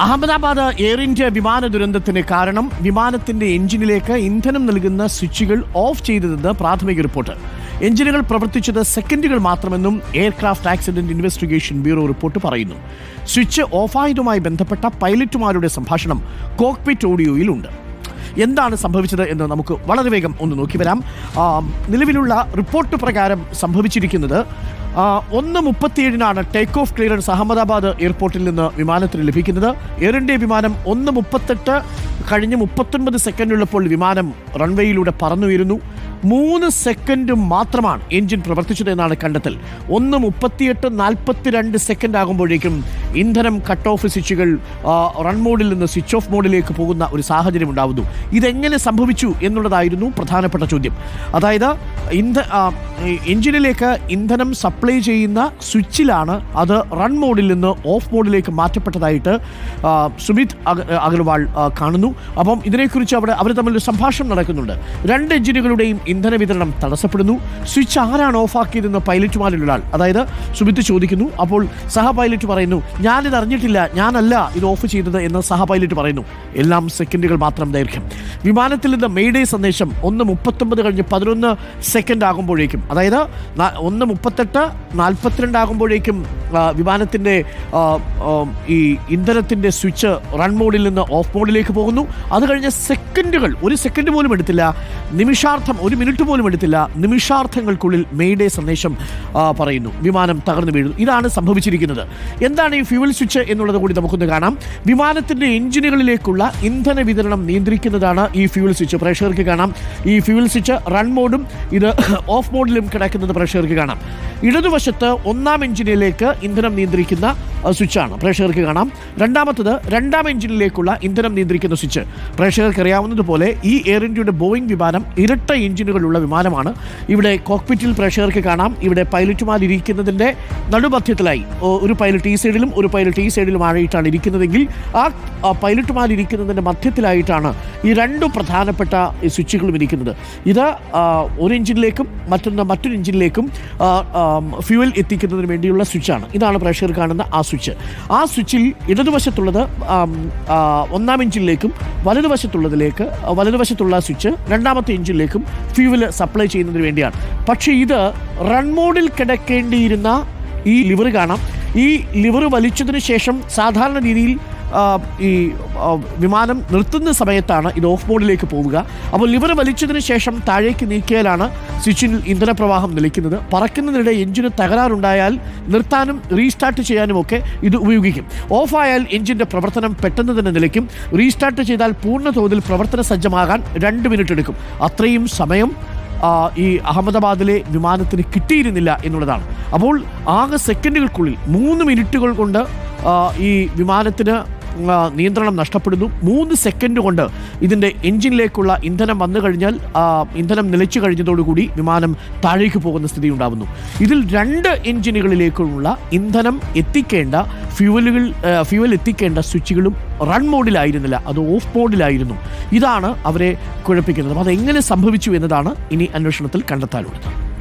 Ahmedabad air India വിമാന ദുരന്തത്തിന് കാരണം വിമാനത്തിന്റെ എഞ്ചിനിലേക്ക് ഇന്ധനം നൽകുന്ന സ്വിച്ചുകൾ ഓഫ് ചെയ്തതെന്ന് പ്രാഥമിക റിപ്പോർട്ട്. എഞ്ചിനുകൾ പ്രവർത്തിച്ചത് സെക്കൻഡുകൾ മാത്രമെന്നും aircraft accident investigation bureau report പറയുന്നു. സ്വിച്ച് ഓഫായതുമായി ബന്ധപ്പെട്ട പൈലറ്റുമാരുടെ സംഭാഷണം കോക്പിറ്റ് ഓഡിയോയിലുണ്ട് എന്താണ് സംഭവിച്ചത് എന്ന് നമുക്ക് വളരെ വേഗം ഒന്ന് നോക്കി വരാം. നിലവിലുള്ള റിപ്പോർട്ട് പ്രകാരം സംഭവിച്ചിരിക്കുന്നത് ഒന്ന് മുപ്പത്തിയേഴിനാണ് ടേക്ക് ഓഫ് ക്ലിയറൻസ് അഹമ്മദാബാദ് എയർപോർട്ടിൽ നിന്ന് വിമാനത്തിന് ലഭിക്കുന്നത്. എയർ ഇന്ത്യ വിമാനം ഒന്ന് മുപ്പത്തെട്ട് കഴിഞ്ഞ് മുപ്പത്തൊൻപത് സെക്കൻഡുള്ളപ്പോൾ വിമാനം റൺവേയിലൂടെ പറന്നുയരുന്നു. മൂന്ന് സെക്കൻഡ് മാത്രമാണ് എഞ്ചിൻ പ്രവർത്തിച്ചത് എന്നാണ് കണ്ടെത്തൽ. ഒന്ന് മുപ്പത്തിയെട്ട് നാൽപ്പത്തിരണ്ട് സെക്കൻഡ് ആകുമ്പോഴേക്കും ഇന്ധനം കട്ട് ഓഫ് സ്വിച്ചുകൾ റൺ മോഡിൽ നിന്ന് സ്വിച്ച് ഓഫ് മോഡിലേക്ക് പോകുന്ന ഒരു സാഹചര്യം ഉണ്ടാവുന്നു. ഇതെങ്ങനെ സംഭവിച്ചു എന്നുള്ളതായിരുന്നു പ്രധാനപ്പെട്ട ചോദ്യം. അതായത് ഇന്ധ എഞ്ചിനിലേക്ക് ഇന്ധനം സപ്ലൈ ചെയ്യുന്ന സ്വിച്ചിലാണ് അത് റൺ മോഡിൽ നിന്ന് ഓഫ് മോഡിലേക്ക് മാറ്റപ്പെട്ടതായിട്ട് സുമിത് അഗ- അഗർവാൾ കാണുന്നു. അപ്പം ഇതിനെക്കുറിച്ച് അവിടെ അവർ തമ്മിൽ ഒരു സംഭാഷണം നടക്കുന്നുണ്ട്. രണ്ട് എഞ്ചിനുകളുടെയും ഇന്ധന വിതരണം തടസ്സപ്പെടുന്നു. സ്വിച്ച് ആരാണ് ഓഫാക്കിയതെന്ന് പൈലറ്റുമാരിലൊരാൾ അതായത് സുമിത് ചോദിക്കുന്നു. അപ്പോൾ സഹ പൈലറ്റ് പറയുന്നു ഞാനിത് അറിഞ്ഞിട്ടില്ല. ഞാനല്ല ഇത് ഓഫ് ചെയ്തത് എന്ന് സഹ പൈലറ്റ് പറയുന്നു. എല്ലാം സെക്കൻഡുകൾ മാത്രം ദൈർഘ്യം. വിമാനത്തിൽ നിന്ന് മെയ്ഡേ സന്ദേശം ഒന്ന് മുപ്പത്തൊമ്പത് കഴിഞ്ഞ് പതിനൊന്ന് സെക്കൻഡ് ആകുമ്പോഴേക്കും. അതായത് ഒന്ന് മുപ്പത്തെട്ട് നാൽപ്പത്തിരണ്ട് ആകുമ്പോഴേക്കും വിമാനത്തിന്റെ ഈ ഇന്ധനത്തിന്റെ സ്വിച്ച് റൺ മോഡിൽ നിന്ന് ഓഫ് മോഡിലേക്ക് പോകുന്നു. അത് കഴിഞ്ഞ സെക്കൻഡുകൾ ഒരു സെക്കൻഡ് പോലും എടുത്തില്ല. നിമിഷാർത്ഥം ഒരു മിനിറ്റ് പോലും എടുത്തില്ല. നിമിഷാർത്ഥങ്ങൾക്കുള്ളിൽ മെയ്ഡേ സന്ദേശം പറയുന്നു. വിമാനം തകർന്നു വീഴുന്നു. ഇതാണ് സംഭവിച്ചിരിക്കുന്നത്. എന്താണ് ഈ ഫ്യൂവൽ സ്വിച്ച് എന്നുള്ളത് കൂടി നമുക്കൊന്ന് കാണാം. വിമാനത്തിന്റെ എഞ്ചിനുകളിലേക്കുള്ള ഇന്ധന വിതരണം നിയന്ത്രിക്കുന്നതാണ് ഈ ഫ്യൂവൽ സ്വിച്ച്. പ്രേക്ഷകർക്ക് കാണാം. ഈ ഫ്യൂവൽ സ്വിച്ച് റൺ മോഡും ഇത് ഓഫ് മോഡിലും കിടക്കുന്നത് പ്രേക്ഷകർക്ക് കാണാം. ഇടതുവശത്ത് ഒന്നാം എഞ്ചിനിലേക്ക് ഇന്ധനം നിയന്ത്രിക്കുന്ന സ്വിച്ചാണ്. പ്രേക്ഷകർക്ക് കാണാം. രണ്ടാമത്തത് രണ്ടാം എഞ്ചിനിലേക്കുള്ള ഇന്ധനം നിയന്ത്രിക്കുന്ന സ്വിച്ച്. പ്രേക്ഷകർക്ക് അറിയാവുന്നതുപോലെ ഈ എയർ ഇന്ത്യയുടെ ബോയിങ് വിമാനം ഇരട്ട എഞ്ചിനുകളുള്ള വിമാനമാണ്. ഇവിടെ കോക്പിറ്റിൽ പ്രേക്ഷകർക്ക് കാണാം. ഇവിടെ പൈലറ്റുമാരിരിക്കുന്നതിന്റെ നടുമധ്യത്തിലായി. ഒ- ഒരു പൈലറ്റ് ഈ സൈഡിലും ഒരു പൈലറ്റ് ഈ സൈഡിലും സൈഡിലുമായിട്ടാണ് ഇരിക്കുന്നതെങ്കിൽ ആ പൈലറ്റുമാരിരിക്കുന്നതിന്റെ മധ്യത്തിലായിട്ടാണ് ഈ രണ്ടു പ്രധാനപ്പെട്ട സ്വിച്ചുകളും ഇരിക്കുന്നത്. ഇത് ഒരു എഞ്ചിനിലേക്കും മറ്റൊന്ന് മറ്റൊരു എഞ്ചിനിലേക്കും ഫ്യൂവൽ എത്തിക്കുന്നതിന് വേണ്ടിയുള്ള സ്വിച്ചാണ്. ഇതാണ് പ്രേക്ഷകർ കാണുന്ന ആ സ്വിച്ച്. ആ സ്വിച്ചിൽ ഇടതുവശത്തുള്ളത് ഒന്നാം എഞ്ചിനിലേക്കും വലതുവശത്തുള്ളതിലേക്ക് വലതുവശത്തുള്ള സ്വിച്ച് രണ്ടാമത്തെ എഞ്ചിനിലേക്കും ഫ്യൂവൽ സപ്ലൈ ചെയ്യുന്നതിന് വേണ്ടിയാണ്. പക്ഷേ ഇത് റൺ മോഡിൽ കിടക്കേണ്ടിയിരുന്ന ഈ ലിവർ കാണാം. ഈ ലിവർ വലിച്ചതിന് ശേഷം സാധാരണ രീതിയിൽ ഈ വിമാനം നിർത്തുന്ന സമയത്താണ് ഇത് ഓഫ് ബോർഡിലേക്ക് പോവുക. അപ്പോൾ ലിവർ വലിച്ചതിന് ശേഷം താഴേക്ക് നീക്കിയാലാണ് സ്വിച്ചിൽ ഇന്ധനപ്രവാഹം നിലയ്ക്കുന്നത്. പറക്കുന്നതിനിടെ എഞ്ചിന് തകരാറുണ്ടായാൽ നിർത്താനും റീസ്റ്റാർട്ട് ചെയ്യാനും ഒക്കെ ഇത് ഉപയോഗിക്കും. ഓഫായാൽ എഞ്ചിന്റെ പ്രവർത്തനം പെട്ടെന്ന് തന്നെ നിലയ്ക്കും. റീസ്റ്റാർട്ട് ചെയ്താൽ പൂർണ തോതിൽ പ്രവർത്തന സജ്ജമാകാൻ രണ്ട് മിനിറ്റ് എടുക്കും. അത്രയും സമയം ഈ അഹമ്മദാബാദിലെ വിമാനത്തിന് കിട്ടിയിരുന്നില്ല എന്നുള്ളതാണ്. അപ്പോൾ ആകെ സെക്കൻഡുകൾക്കുള്ളിൽ മൂന്ന് മിനിറ്റുകൾ കൊണ്ട് ഈ വിമാനത്തിന് നിയന്ത്രണം നഷ്ടപ്പെടുന്നു. മൂന്ന് സെക്കൻഡ് കൊണ്ട് ഇതിന്റെ എഞ്ചിനിലേക്കുള്ള ഇന്ധനം വന്നു കഴിഞ്ഞാൽ ഇന്ധനം നിലച്ചു കഴിഞ്ഞതോടുകൂടി വിമാനം താഴേക്ക് പോകുന്ന സ്ഥിതി ഉണ്ടാകുന്നു ഇതിൽ രണ്ട് എഞ്ചിനുകളിലേക്കുള്ള ഇന്ധനം എത്തിക്കേണ്ട ഫ്യൂവലുകൾ ഫ്യൂവൽ എത്തിക്കേണ്ട സ്വിച്ചുകളും റൺ മോഡിലായിരുന്നില്ല. അത് ഓഫ് മോഡിലായിരുന്നു. ഇതാണ് അവരെ കുഴപ്പിക്കുന്നത്. അപ്പോൾ അതെങ്ങനെ സംഭവിച്ചു എന്നതാണ് ഇനി അന്വേഷണത്തിൽ കണ്ടെത്താനുള്ളത്.